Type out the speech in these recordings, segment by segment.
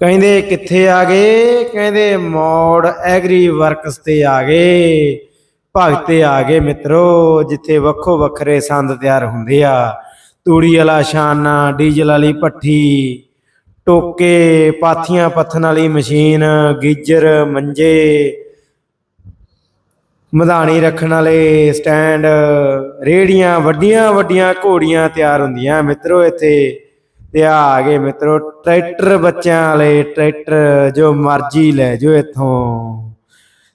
ਕਹਿੰਦੇ ਕਿੱਥੇ ਆ ਗਏ? ਕਹਿੰਦੇ ਮੋੜ ਐਗਰੀ ਵਰਕਸ ਤੇ ਆ ਗਏ। ਭਗਤੇ ਆ ਗਏ ਮਿੱਤਰੋ, ਜਿੱਥੇ ਵੱਖੋ ਵੱਖਰੇ ਸੰਦ ਤਿਆਰ ਹੁੰਦੇ ਆ। ਤੂੜੀ ਵਾਲਾ ਛਾਨਾ, ਡੀਜ਼ਲ ਵਾਲੀ ਭੱਠੀ, ਟੋਕੇ, ਪਾਥੀਆਂ ਪੱਥਣ ਵਾਲੀ ਮਸ਼ੀਨ, ਗੀਜਰ, ਮੰਜੇ, ਮਧਾਣੀ ਰੱਖਣ ਵਾਲੇ ਸਟੈਂਡ, ਰੇੜੀਆਂ ਵੱਡੀਆਂ ਵੱਡੀਆਂ ਘੋੜੀਆਂ ਤਿਆਰ ਹੁੰਦੀਆਂ। ਮਿੱਤਰੋ, ਇੱਥੇ ਤੇ ਆ ਆ ਗਏ ਮਿੱਤਰੋ, ਟਰੈਕਟਰ ਬੱਚਿਆਂ ਵਾਲੇ, ਟਰੈਕਟਰ ਜੋ ਮਰਜ਼ੀ ਲੈ ਜੋ ਇੱਥੋਂ।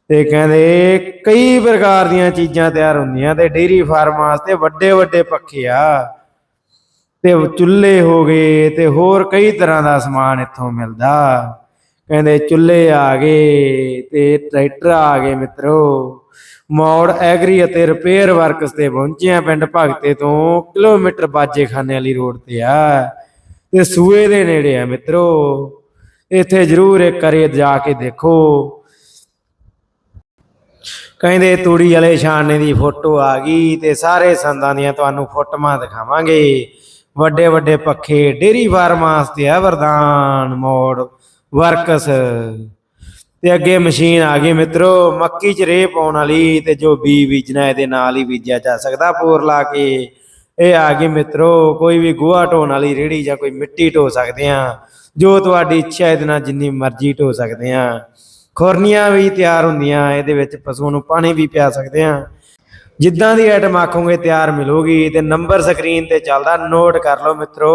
ਤੇ ਕਹਿੰਦੇ ਕਈ ਪ੍ਰਕਾਰ ਦੀਆਂ ਚੀਜ਼ਾਂ ਤਿਆਰ ਹੁੰਦੀਆਂ ਤੇ ਡੇਰੀ ਫਾਰਮ ਵਾਸਤੇ ਵੱਡੇ ਵੱਡੇ ਪੱਖੇ ਆ। ਤੇ ਚੁੱਲ੍ਹੇ ਹੋ ਗਏ ਤੇ ਹੋਰ ਕਈ ਤਰ੍ਹਾਂ ਦਾ ਸਮਾਨ ਇੱਥੋਂ ਮਿਲਦਾ। ਕਹਿੰਦੇ ਚੁੱਲ੍ਹੇ ਆ ਗਏ ਤੇ ਟਰੈਕਟਰ ਆ ਗਏ ਮਿੱਤਰੋ। ਮੌੜ ਐਗਰੀ ਅਤੇ ਰਿਪੇਅਰ ਵਰਕਸ ਤੇ ਪਹੁੰਚੇ ਆ ਪਿੰਡ ਭਗਤੇ ਤੋਂ ਕਿਲੋਮੀਟਰ ਬਾਜੇ ਖਾਨੇ ਵਾਲੀ ਰੋਡ ਤੇ ਆ। ਤੇ ਸੂਏ ਦੇ ਨੇੜੇ ਆ ਮਿੱਤਰੋ। ਇੱਥੇ ਜ਼ਰੂਰ ਇੱਕ ਕਰੇ ਜਾ ਕੇ ਦੇਖੋ। ਕਹਿੰਦੇ ਤੂੜੀ ਵਾਲੇ ਸ਼ਾਨੇ ਦੀ ਫੋਟੋ ਆ ਗਈ ਤੇ ਸਾਰੇ ਸੰਦਾਂ ਦੀਆਂ ਤੁਹਾਨੂੰ ਫੋਟੋਆਂ ਦਿਖਾਵਾਂਗੇ। ਵੱਡੇ ਵੱਡੇ ਪੱਖੇ, ਡੇਰੀ ਫਾਰਮ ਤੇ ਆ ਵਰਦਾਨ ਮੋੜ, ਵਰਕਸ। ਤੇ ਅੱਗੇ ਮਸ਼ੀਨ ਆ ਗਈ ਮਿੱਤਰੋ, ਮੱਕੀ ਚ ਰੇਹ ਪਾਉਣ ਵਾਲੀ ਤੇ ਜੋ ਬੀ ਬੀਜਣਾ ਇਹਦੇ ਨਾਲ ਹੀ ਬੀਜਿਆ ਜਾ ਸਕਦਾ ਪੋਰ ਲਾ ਕੇ। ਇਹ ਆ ਗਈ ਮਿੱਤਰੋ, ਕੋਈ ਵੀ ਗੋਹਾ ਢੋਣ ਵਾਲੀ ਰੇੜੀ ਜਾਂ ਕੋਈ ਮਿੱਟੀ ਢੋ ਸਕਦੇ ਆ ਜੋ ਤੁਹਾਡੀ ਇੱਛਾ ਇਹਦੇ ਨਾਲ ਜਿੰਨੀ ਮਰਜ਼ੀ ਢੋ ਸਕਦੇ ਆ ਖੁਰਨੀਆਂ ਵੀ ਤਿਆਰ ਹੁੰਦੀਆਂ, ਇਹਦੇ ਵਿੱਚ ਪਸ਼ੂ ਨੂੰ ਪਾਣੀ ਵੀ ਪਿਆ ਸਕਦੇ ਆ ਜਿੱਦਾਂ ਦੀ ਆਈਟਮ ਆਖੋਗੇ ਤਿਆਰ ਮਿਲੂਗੀ, ਤੇ ਨੰਬਰ ਸਕਰੀਨ ਤੇ ਚੱਲਦਾ ਨੋਟ ਕਰ ਲਓ ਮਿੱਤਰੋ।